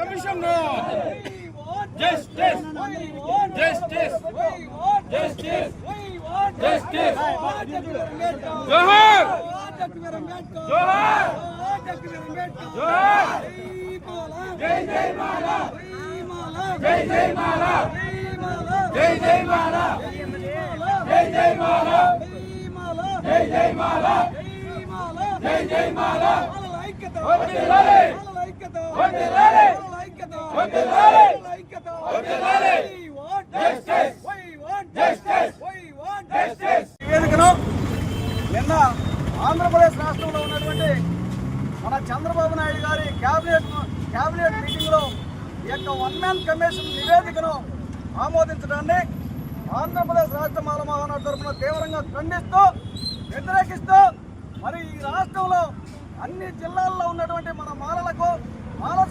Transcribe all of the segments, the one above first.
Commission Justice. Justice. Justice. Justice. జోహార్. జోహార్. జోహార్. జై జై మాల జై జై మాల జై జై మాల జై జై మాల జై జై మాల జై జై మాల వర్ధిల్లాలి. Justice. నివేదికను నిన్న ఆంధ్రప్రదేశ్ రాష్ట్రంలో ఉన్నటువంటి మన చంద్రబాబు నాయుడు గారి కేబినెట్ కేబినెట్ మీటింగ్లో ఈ యొక్క వన్ మ్యాన్ కమిషన్ నివేదికను ఆమోదించడాన్ని ఆంధ్రప్రదేశ్ రాష్ట్ర మాల మహానాడు తరఫున తీవ్రంగా ఖండిస్తూ వ్యతిరేకిస్తూ మరి ఈ రాష్ట్రంలో అన్ని జిల్లాల్లో ఉన్నటువంటి మన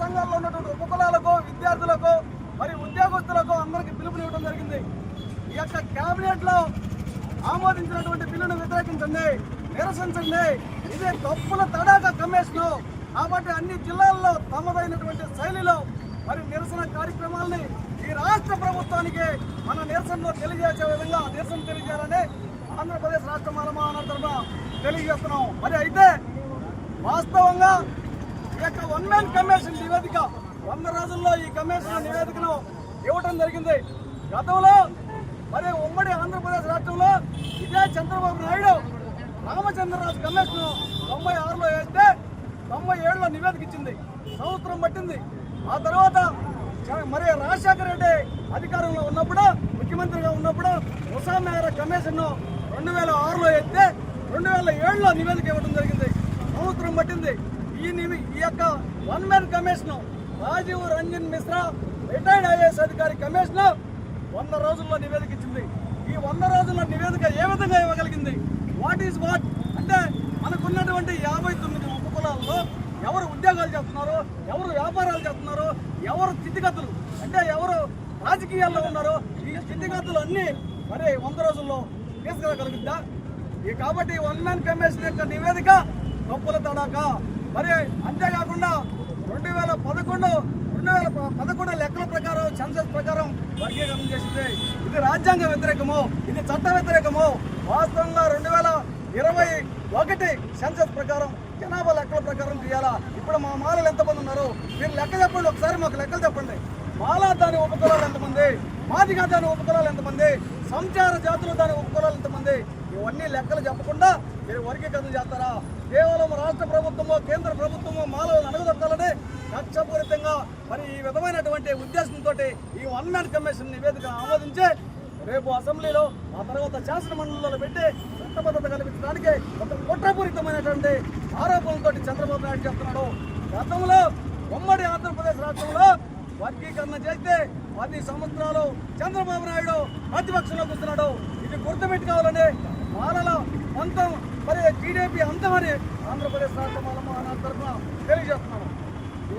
తెలంగాణలో ఉన్నటువంటి ఉపకులాలకు విద్యార్థులకు మరి ఉద్యోగస్తులకు అందరికీ పిలుపునివ్వడం జరిగింది. ఈ యొక్క క్యాబినెట్లో ఆమోదించినటువంటి బిల్లును వ్యతిరేకించండి నిరసించండి. ఇదే తప్పుల తడాక కమిషను కాబట్టి అన్ని జిల్లాల్లో తమదైనటువంటి శైలిలో మరి నిరసన కార్యక్రమాల్ని ఈ రాష్ట్ర ప్రభుత్వానికి మన నిరసనలో తెలియజేసే విధంగా నిరసన తెలియజేయాలని ఆంధ్రప్రదేశ్ రాష్ట్ర మాల మహానాడు తరఫున తెలియజేస్తున్నాం. మరి అయితే వాస్తవంగా ఈ వన్ మ్యాన్ కమిషన్ నివేదిక వంద రోజుల్లో ఈ కమిషన్ నివేదికను ఇవ్వటం జరిగింది. గతంలో మరి ఉమ్మడి ఆంధ్రప్రదేశ్ రాష్ట్రంలో ఇదే చంద్రబాబు నాయుడు రామచంద్రరాజు కమిషన్ తొంభై ఆరులో వేస్తే తొంభై ఏడులో నివేదిక ఇచ్చింది. సంవత్సరం పట్టింది. ఆ తర్వాత చ- మరి రాజశేఖర రెడ్డి అధికారంలో ఉన్నప్పుడు ముఖ్యమంత్రిగా ఉన్నప్పుడు ఉషా మేర కమిషన్ రెండు వేల ఆరులో ఎత్తే రెండు వేల ఏడులో నివేదిక ఇవ్వడం జరిగింది. సంవత్సరం పట్టింది. ఈ ఈ యొక్క one man commission Rajiv Ranjan Mishra retired IAS అధికారి కమిషన్ వంద రోజుల్లో నివేదిక ఇచ్చింది ఈ వంద రోజుల్లో నివేదిక ఏ విధంగా ఇవ్వగలిగింది? వాట్ ఈస్ వాట్ అంటే మనకున్నటువంటి యాభై తొమ్మిది ఉపకులాల్లో ఎవరు ఉద్యోగాలు చేస్తున్నారు ఎవరు వ్యాపారాలు చేస్తున్నారు ఎవరు స్థితిగతులు అంటే ఎవరు రాజకీయాల్లో ఉన్నారో ఈ స్థితిగతులు అన్నీ మరి వంద రోజుల్లో తీసుకురాగలుగుద్దా? ఈ కాబట్టి వన్ మ్యాన్ కమిషన్ యొక్క నివేదిక తప్పుల తడాక. మరి అంతేకాకుండా రెండు వేల పదకొండు రెండు వేల పదకొండు లెక్కల ప్రకారం సెన్సస్ ప్రకారం వర్గీకరణ చేసింది. ఇది రాజ్యాంగ వ్యతిరేకము ఇది చట్ట వ్యతిరేకము. వాస్తవంగా రెండు వేల ఇరవై ఒకటి సెన్సస్ ప్రకారం జనాభా లెక్కల ప్రకారం తీయాలా? ఇప్పుడు మా మాలలు ఎంతమంది ఉన్నారు? మీరు లెక్క చెప్పండి ఒకసారి మాకు లెక్కలు చెప్పండి. మాలా దాని ఉపకులాలు ఎంతమంది? మాదిగా దాని ఉపకులాలు ఎంతమంది? సంచార జాతులు దాని ఉపకులాలు ఎంతమంది? ఇవన్నీ లెక్కలు చెప్పకుండా మీరు వర్గీకరణ చేస్తారా? కేవలం రాష్ట్ర ప్రభుత్వమో కేంద్ర ప్రభుత్వమో మాలను అణగదొక్కాలని కక్షపూరితంగా మరి ఈ విధమైనటువంటి ఉద్దేశంతో ఈ వన్ మ్యాన్ కమిషన్ నివేదిక ఆమోదించి రేపు అసెంబ్లీలో ఆ తర్వాత శాసన మండలిలో పెట్టి చట్టబద్ధత కల్పించడానికి ఒక కుట్రపూరితమైనటువంటి ఆరోపణలతో చంద్రబాబు నాయుడు చెప్తున్నాడు. గతంలో ఉమ్మడి ఆంధ్రప్రదేశ్ రాష్ట్రంలో వర్గీకరణ చేస్తే పది సంవత్సరాలు చంద్రబాబు నాయుడు ప్రతిపక్షంలో కూర్చున్నాడు. ఇది గుర్తుపెట్టుకోవాలని మాలల అంతం మరి టీడీపీ అంతమని ఆంధ్రప్రదేశ్ రాష్ట్ర మాల తరఫున తెలియజేస్తున్నాను